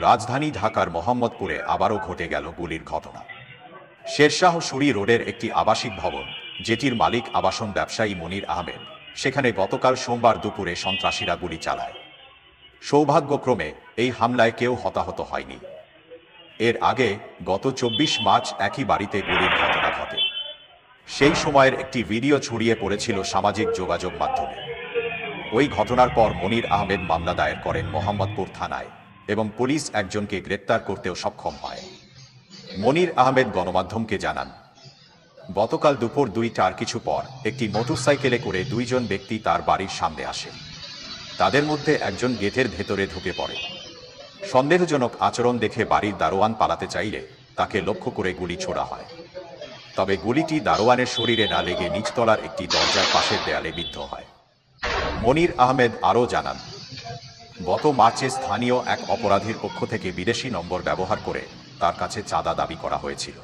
রাজধানী ঢাকার মোহাম্মদপুরে আবারও ঘটে গেল গুলির ঘটনা। শেরশাহ সুরি রোডের একটি আবাসিক ভবন, যেটির মালিক আবাসন ব্যবসায়ী মনির আহমেদ। সেখানে গতকাল সোমবার দুপুরে সন্ত্রাসীরা গুলি চালায়। সৌভাগ্যক্রমে এই হামলায় কেউ হতাহত হয়নি। এর আগে গত চব্বিশ মার্চ একই বাড়িতে গুলির ঘটনা ঘটে। সেই সময়ের একটি ভিডিও ছড়িয়ে পড়েছিল সামাজিক যোগাযোগ মাধ্যমে। ওই ঘটনার পর মনির আহমেদ মামলা দায়ের করেন মোহাম্মদপুর থানায়। এবং পুলিশ একজনকে গ্রেপ্তার করতেও সক্ষম হয়। মনির আহমেদ গণমাধ্যমকে জানান, গতকাল দুপুর দুইটার কিছু পর একটি মোটরসাইকেলে করে দুইজন ব্যক্তি তার বাড়ির সামনে আসে। তাদের মধ্যে একজন গেটের ভেতরে ঢুকে পড়ে। সন্দেহজনক আচরণ দেখে বাড়ির দারোয়ান পালাতে চাইলে তাকে লক্ষ্য করে গুলি ছোড়া হয়। তবে গুলিটি দারোয়ানের শরীরে না লেগে নিচতলার একটি দরজার পাশের দেয়ালে বিদ্ধ হয়। মনির আহমেদ আরও জানান গত মার্চে স্থানীয় এক অপরাধীর পক্ষ থেকে বিদেশি নম্বর ব্যবহার করে তার কাছে চাঁদা দাবি করা হয়েছিল।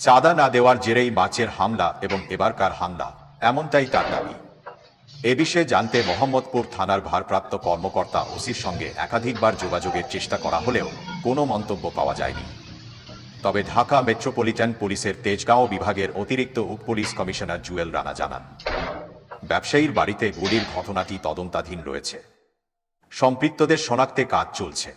চাঁদা না দেওয়ার জেরেই মার্চের হামলা এবং এবারকার হামলা, এমনটাই তার দাবি। এ বিষয়ে জানতে মোহাম্মদপুর থানার ভারপ্রাপ্ত কর্মকর্তা ওসির সঙ্গে একাধিকবার যোগাযোগের চেষ্টা করা হলেও কোনো মন্তব্য পাওয়া যায়নি। তবে ঢাকা মেট্রোপলিটন পুলিশের তেজগাঁও বিভাগের অতিরিক্ত উপ পুলিশ কমিশনার জুয়েল রানা জানান, ব্যবসায়ীর বাড়িতে গুলির ঘটনাটি তদন্তাধীন রয়েছে। সম্পৃক্তদের শনাক্তে কাজ চলছে।